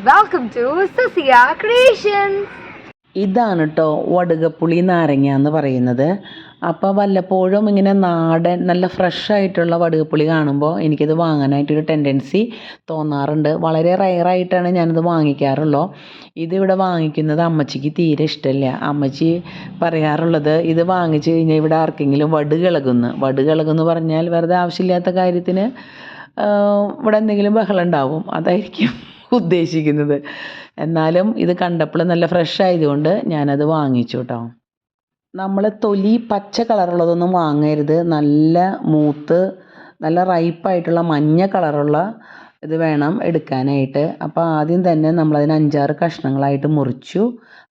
Welcome to സസിയ creations ഇതാണ് കേട്ടോ വടുകപ്പുളി നാരങ്ങ എന്ന് പറയുന്നത്. അപ്പോൾ വല്ലപ്പോഴും ഇങ്ങനെ നാടൻ നല്ല ഫ്രഷ് ആയിട്ടുള്ള വടുകപ്പുളി കാണുമ്പോൾ എനിക്കിത് വാങ്ങാനായിട്ടൊരു ടെൻഡൻസി തോന്നാറുണ്ട്. വളരെ റയറായിട്ടാണ് ഞാനിത് വാങ്ങിക്കാറുള്ളൂ. ഇതിവിടെ വാങ്ങിക്കുന്നത് അമ്മച്ചിക്ക് തീരെ ഇഷ്ടമില്ല അമ്മച്ചി പറയാറുള്ളത് ഇത് വാങ്ങിച്ചു കഴിഞ്ഞാൽ ഇവിടെ ആർക്കെങ്കിലും വടുകിളകുന്നു വടുകിളകുന്നു പറഞ്ഞാൽ വെറുതെ ആവശ്യമില്ലാത്ത കാര്യത്തിന് ഇവിടെ എന്തെങ്കിലും ബഹളം ഉണ്ടാവും. അതായിരിക്കും. ഉദ്ദേശിക്കുന്നത്. എന്നാലും ഇത് കണ്ടപ്പോൾ നല്ല ഫ്രഷ് ആയതുകൊണ്ട് ഞാനത് വാങ്ങിച്ചു കേട്ടോ നമ്മൾ തൊലി പച്ച കളറുള്ളതൊന്നും വാങ്ങരുത്. നല്ല മൂത്ത് നല്ല റൈപ്പായിട്ടുള്ള മഞ്ഞ കളറുള്ള ഇത് വേണം എടുക്കാനായിട്ട്. അപ്പോൾ ആദ്യം തന്നെ നമ്മളതിന് അഞ്ചാറ് കഷ്ണങ്ങളായിട്ട് മുറിച്ചു.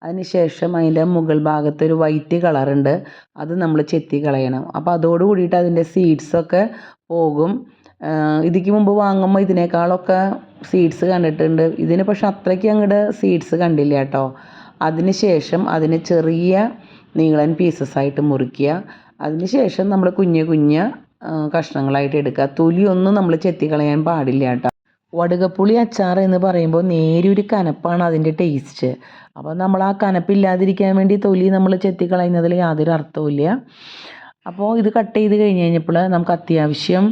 അതിന് ശേഷം അതിന്റെ മുകൾ ഭാഗത്ത് ഒരു വൈറ്റ് കളറുണ്ട്. അത് നമ്മൾ ചെത്തി കളയണം. അപ്പോൾ അതോട് കൂടിയിട്ട് അതിന്റെ സീഡ്സൊക്കെ പോകും. ഇതിക്ക് മുമ്പ് വാങ്ങുമ്പോൾ ഇതിനേക്കാളൊക്കെ സീഡ്സ് കണ്ടിട്ടുണ്ട്. ഇതിന് പക്ഷെ അത്രയ്ക്ക് അങ്ങോട്ട് സീഡ്സ് കണ്ടില്ല കേട്ടോ. അതിന് ശേഷം അതിന് ചെറിയ നീളൻ പീസസ് ആയിട്ട് മുറിക്കുക. അതിന് ശേഷം നമ്മൾ കുഞ്ഞ് കുഞ്ഞ് കഷ്ണങ്ങളായിട്ട് എടുക്കുക. തൊലിയൊന്നും നമ്മൾ ചെത്തി കളയാൻ പാടില്ല കേട്ടോ. വടുകപ്പുളി അച്ചാർ എന്ന് പറയുമ്പോൾ നേരിയൊരു കനപ്പാണ് അതിന്റെ ടേസ്റ്റ് അപ്പോൾ നമ്മൾ ആ കനപ്പില്ലാതിരിക്കാൻ വേണ്ടി തൊലി നമ്മൾ ചെത്തി കളയുന്നതിൽ യാതൊരു അർത്ഥവുമില്ല. അപ്പോൾ ഇത് കട്ട് ചെയ്ത് കഴിഞ്ഞ് കഴിഞ്ഞപ്പോൾ നമുക്ക് അത്യാവശ്യം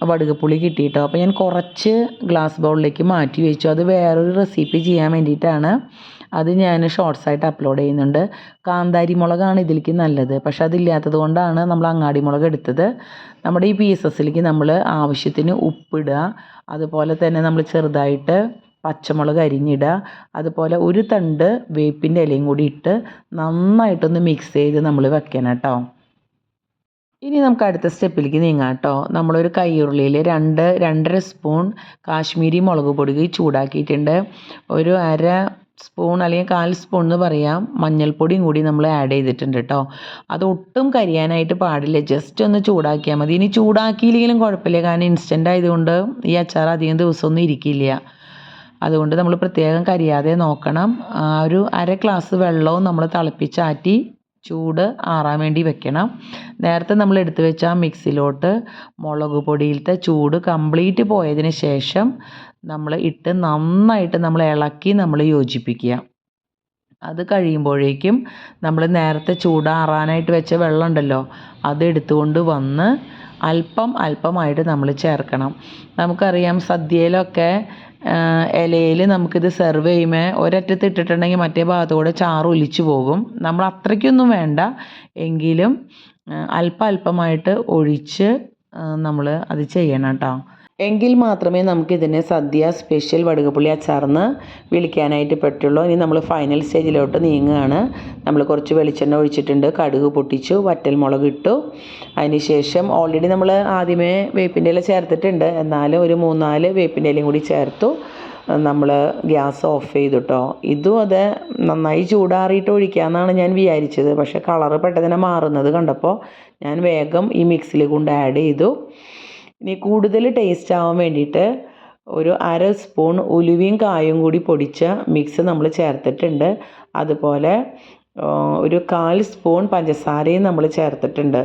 വടുകപ്പുളി കിട്ടിയിട്ടോ. അപ്പോൾ ഞാൻ കുറച്ച് ഗ്ലാസ് ബൗളിലേക്ക് മാറ്റി വെച്ചു. അത് വേറൊരു റെസിപ്പി ചെയ്യാൻ വേണ്ടിയിട്ടാണ്. അത് ഞാൻ ഷോർട്സ് ആയിട്ട് അപ്ലോഡ് ചെയ്യുന്നുണ്ട്. കാന്താരി മുളകാണ് ഇതിലേക്ക് നല്ലത്. പക്ഷെ അതില്ലാത്തത് കൊണ്ടാണ് നമ്മൾ അങ്ങാടി മുളക് എടുത്തത്. നമ്മുടെ ഈ പീസസിലേക്ക് നമ്മൾ ആവശ്യത്തിന് ഉപ്പിടുക അതുപോലെ തന്നെ നമ്മൾ ചെറുതായിട്ട് പച്ചമുളക് അരിഞ്ഞിടുക. അതുപോലെ ഒരു തണ്ട് വേപ്പിന്റെ ഇലയും കൂടി ഇട്ട് നന്നായിട്ടൊന്ന് മിക്സ് ചെയ്ത് നമ്മൾ വെക്കണം കേട്ടോ. ഇനി നമുക്ക് അടുത്ത സ്റ്റെപ്പിലേക്ക് നീങ്ങാം കേട്ടോ. നമ്മളൊരു കയ്യുരുളിയിൽ രണ്ട് രണ്ടര സ്പൂൺ കാശ്മീരി മുളക് പൊടി ചൂടാക്കിയിട്ടുണ്ട്. ഒരു അര സ്പൂൺ അല്ലെങ്കിൽ കാൽ സ്പൂൺ എന്ന് പറയാം മഞ്ഞൾപ്പൊടിയും കൂടി നമ്മൾ ആഡ് ചെയ്തിട്ടുണ്ട് കേട്ടോ. അത് ഒട്ടും കരിയാനായിട്ട് പാടില്ല. ജസ്റ്റ് ഒന്ന് ചൂടാക്കിയാൽ മതി. ഇനി ചൂടാക്കിയില്ലെങ്കിലും കുഴപ്പമില്ല. കാരണം ഇൻസ്റ്റന്റ് ആയതുകൊണ്ട് ഈ അച്ചാർ അധികം ദിവസമൊന്നും ഇരിക്കില്ല. അതുകൊണ്ട് നമ്മൾ പ്രത്യേകം കരിയാതെ നോക്കണം. ഒരു അര ഗ്ലാസ് വെള്ളവും നമ്മൾ തിളപ്പിച്ചാറ്റി ചൂട് ആറാൻ വേണ്ടി വെക്കണം. നേരത്തെ നമ്മൾ എടുത്തു വെച്ച ആ മിക്സിയിലോട്ട് മുളക് പൊടിയിലത്തെ ചൂട് കംപ്ലീറ്റ് പോയതിന് ശേഷം നമ്മൾ ഇട്ട് നന്നായിട്ട് നമ്മൾ ഇളക്കി നമ്മൾ യോജിപ്പിക്കുക. അത് കഴിയുമ്പോഴേക്കും നമ്മൾ നേരത്തെ ചൂടാറാനായിട്ട് വെച്ച വെള്ളം ഉണ്ടല്ലോ അത് എടുത്തുകൊണ്ട് വന്ന് അല്പം അല്പമായിട്ട് നമ്മൾ ചേർക്കണം. നമുക്കറിയാം സദ്യയിലൊക്കെ ഇലയിൽ നമുക്കിത് സെർവ് ചെയ്യുമ്പോൾ ഒരറ്റത്ത് ഇട്ടിട്ടുണ്ടെങ്കിൽ മറ്റേ ഭാഗത്തുകൂടെ ചാറ് ഒലിച്ചു പോകും. നമ്മൾ അത്രയ്ക്കൊന്നും വേണ്ട. എങ്കിലും അല്പം അല്പമായിട്ട് ഒഴിച്ച് നമ്മൾ അത് ചെയ്യണം കേട്ടോ. എങ്കിൽ മാത്രമേ നമുക്കിതിനെ സദ്യ സ്പെഷ്യൽ വടുകപ്പുളി അച്ചാർന്ന് വിളിക്കാനായിട്ട് പറ്റുള്ളൂ. ഇനി നമ്മൾ ഫൈനൽ സ്റ്റേജിലോട്ട് നീങ്ങുകയാണ്. നമ്മൾ കുറച്ച് വെളിച്ചെണ്ണ ഒഴിച്ചിട്ടുണ്ട്. കടുക് പൊട്ടിച്ചു വറ്റൽ മുളക് ഇട്ടു അതിനുശേഷം ഓൾറെഡി നമ്മൾ ആദ്യമേ വേപ്പിന്റെ ഇല ചേർത്തിട്ടുണ്ട്. എന്നാലും ഒരു മൂന്നാൽ വേപ്പിന്റെ ഇലയും കൂടി ചേർത്തു. നമ്മൾ ഗ്യാസ് ഓഫ് ചെയ്തു കേട്ടോ ഇതും അത് നന്നായി ചൂടാറിയിട്ട് ഒഴിക്കാമെന്നാണ് ഞാൻ വിചാരിച്ചത്. പക്ഷേ കളറ് പെട്ടെന്ന് മാറുന്നത് കണ്ടപ്പോൾ ഞാൻ വേഗം ഈ മിക്സിൽ കൊണ്ട് ആഡ് ചെയ്തു. ഇനി കൂടുതൽ ടേസ്റ്റ് ആവാൻ വേണ്ടിയിട്ട് ഒരു അര സ്പൂൺ ഉലുവയും കായും കൂടി പൊടിച്ച മിക്സ് നമ്മൾ ചേർത്തിട്ടുണ്ട്. അതുപോലെ ഒരു കാൽ സ്പൂൺ പഞ്ചസാരയും നമ്മൾ ചേർത്തിട്ടുണ്ട്.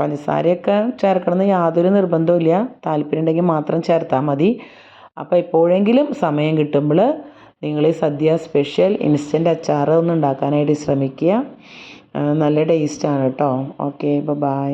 പഞ്ചസാരയൊക്കെ ചേർക്കണമെന്ന് യാതൊരു നിർബന്ധവുമില്ല. താല്പര്യം ഉണ്ടെങ്കിൽ മാത്രം ചേർത്താൽ മതി. അപ്പോൾ എപ്പോഴെങ്കിലും സമയം കിട്ടുമ്പോൾ നിങ്ങൾ ഈ സദ്യ സ്പെഷ്യൽ ഇൻസ്റ്റന്റ് അച്ചാർ ഒന്ന് ഉണ്ടാക്കാനായിട്ട് ശ്രമിക്കുക. നല്ല ടേസ്റ്റാണ് കേട്ടോ. Okay bye